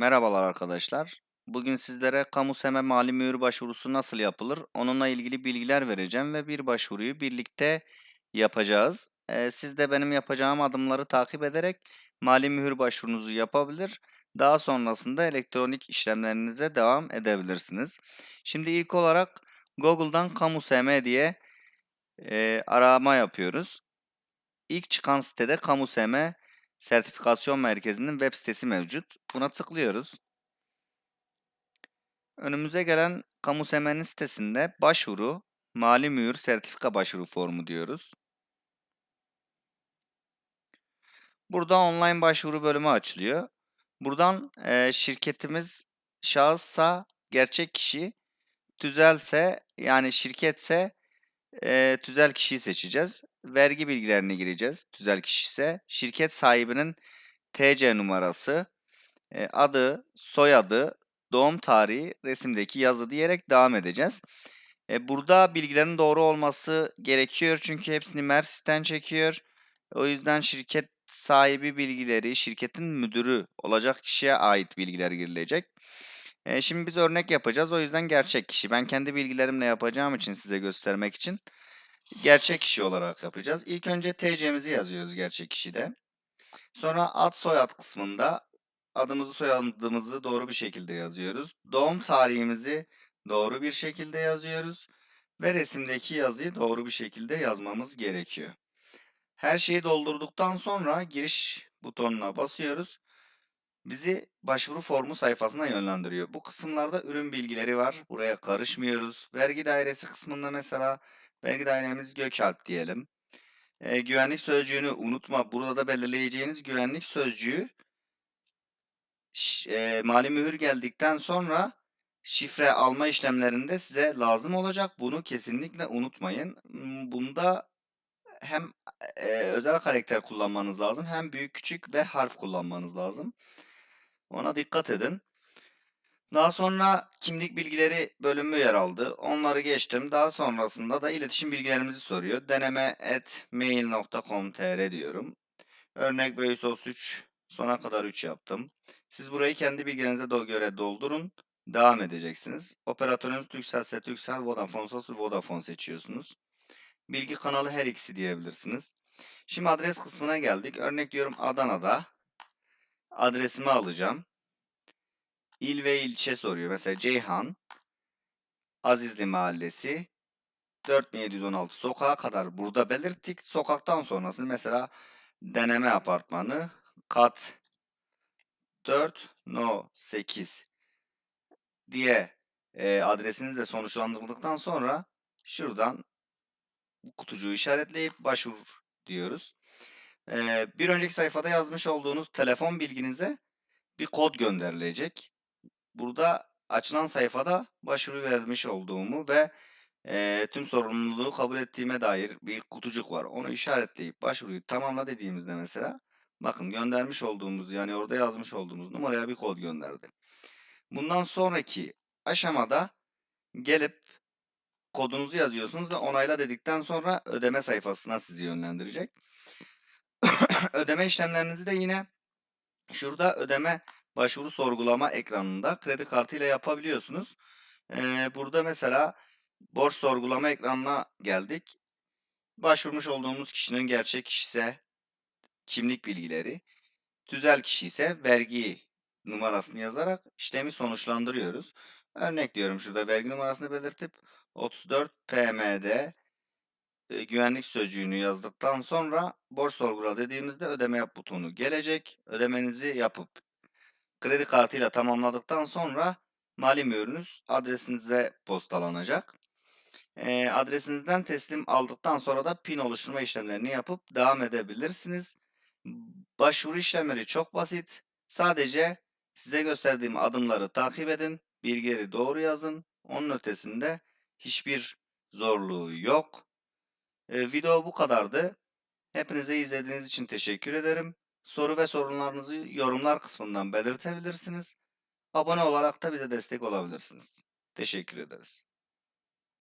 Merhabalar arkadaşlar. Bugün sizlere kamu seme mali mühür başvurusu nasıl yapılır onunla ilgili bilgiler vereceğim ve bir başvuruyu birlikte yapacağız. Ee, siz de benim yapacağım adımları takip ederek mali mühür başvurunuzu yapabilir. Daha sonrasında elektronik işlemlerinize devam edebilirsiniz. Şimdi ilk olarak Google'dan kamu sm diye e, arama yapıyoruz. İlk çıkan sitede kamu sm sertifikasyon merkezinin web sitesi mevcut. Buna tıklıyoruz. Önümüze gelen kamu semenin sitesinde başvuru, mali mühür sertifika başvuru formu diyoruz. Burada online başvuru bölümü açılıyor. Buradan e, şirketimiz şahıssa gerçek kişi, tüzelse yani şirketse e, tüzel kişiyi seçeceğiz. Vergi bilgilerini gireceğiz. Tüzel kişi ise şirket sahibinin TC numarası, adı, soyadı, doğum tarihi, resimdeki yazı diyerek devam edeceğiz. E, burada bilgilerin doğru olması gerekiyor çünkü hepsini Mersis'ten çekiyor. O yüzden şirket sahibi bilgileri, şirketin müdürü olacak kişiye ait bilgiler girilecek. E, şimdi biz örnek yapacağız. O yüzden gerçek kişi. Ben kendi bilgilerimle yapacağım için size göstermek için gerçek kişi olarak yapacağız. İlk önce TC'mizi yazıyoruz gerçek kişide. Sonra ad soyad kısmında adımızı soyadımızı doğru bir şekilde yazıyoruz. Doğum tarihimizi doğru bir şekilde yazıyoruz. Ve resimdeki yazıyı doğru bir şekilde yazmamız gerekiyor. Her şeyi doldurduktan sonra giriş butonuna basıyoruz. Bizi başvuru formu sayfasına yönlendiriyor. Bu kısımlarda ürün bilgileri var. Buraya karışmıyoruz. Vergi dairesi kısmında mesela vergi dairemiz Gökalp diyelim. E, güvenlik sözcüğünü unutma. Burada da belirleyeceğiniz güvenlik sözcüğü e, mali mühür geldikten sonra şifre alma işlemlerinde size lazım olacak. Bunu kesinlikle unutmayın. Bunda hem e, özel karakter kullanmanız lazım hem büyük küçük ve harf kullanmanız lazım. Ona dikkat edin. Daha sonra kimlik bilgileri bölümü yer aldı. Onları geçtim. Daha sonrasında da iletişim bilgilerimizi soruyor. Deneme et mail.com.tr diyorum. Örnek Beysos 3 sona kadar 3 yaptım. Siz burayı kendi bilgilerinize göre doldurun. Devam edeceksiniz. Operatörünüz Turkcell, Turkcell, Vodafone, ve Vodafone seçiyorsunuz. Bilgi kanalı her ikisi diyebilirsiniz. Şimdi adres kısmına geldik. Örnek diyorum Adana'da. Adresimi alacağım. İl ve ilçe soruyor. Mesela Ceyhan, Azizli Mahallesi, 4716 sokağa kadar burada belirttik. Sokaktan sonrasını mesela deneme apartmanı, kat 4 no 8 diye e, adresinizle sonuçlandırıldıktan sonra şuradan kutucuğu işaretleyip başvur diyoruz. Bir önceki sayfada yazmış olduğunuz telefon bilginize bir kod gönderilecek. Burada açılan sayfada başvuru vermiş olduğumu ve e, tüm sorumluluğu kabul ettiğime dair bir kutucuk var. Onu işaretleyip başvuruyu tamamla dediğimizde mesela bakın göndermiş olduğumuz yani orada yazmış olduğumuz numaraya bir kod gönderdi. Bundan sonraki aşamada gelip kodunuzu yazıyorsunuz ve onayla dedikten sonra ödeme sayfasına sizi yönlendirecek. ödeme işlemlerinizi de yine şurada ödeme başvuru sorgulama ekranında kredi kartı ile yapabiliyorsunuz. Ee, burada mesela borç sorgulama ekranına geldik. Başvurmuş olduğumuz kişinin gerçek kişi ise kimlik bilgileri, tüzel kişi ise vergi numarasını yazarak işlemi sonuçlandırıyoruz. Örnek diyorum şurada vergi numarasını belirtip 34 PM'de e, güvenlik sözcüğünü yazdıktan sonra borç sorgula dediğimizde ödeme yap butonu gelecek. Ödemenizi yapıp kredi kartıyla tamamladıktan sonra mali mühürünüz adresinize postalanacak. E, adresinizden teslim aldıktan sonra da PIN oluşturma işlemlerini yapıp devam edebilirsiniz. Başvuru işlemleri çok basit. Sadece size gösterdiğim adımları takip edin. Bilgileri doğru yazın. Onun ötesinde hiçbir zorluğu yok. E, video bu kadardı. Hepinize izlediğiniz için teşekkür ederim. Soru ve sorunlarınızı yorumlar kısmından belirtebilirsiniz. Abone olarak da bize destek olabilirsiniz. Teşekkür ederiz.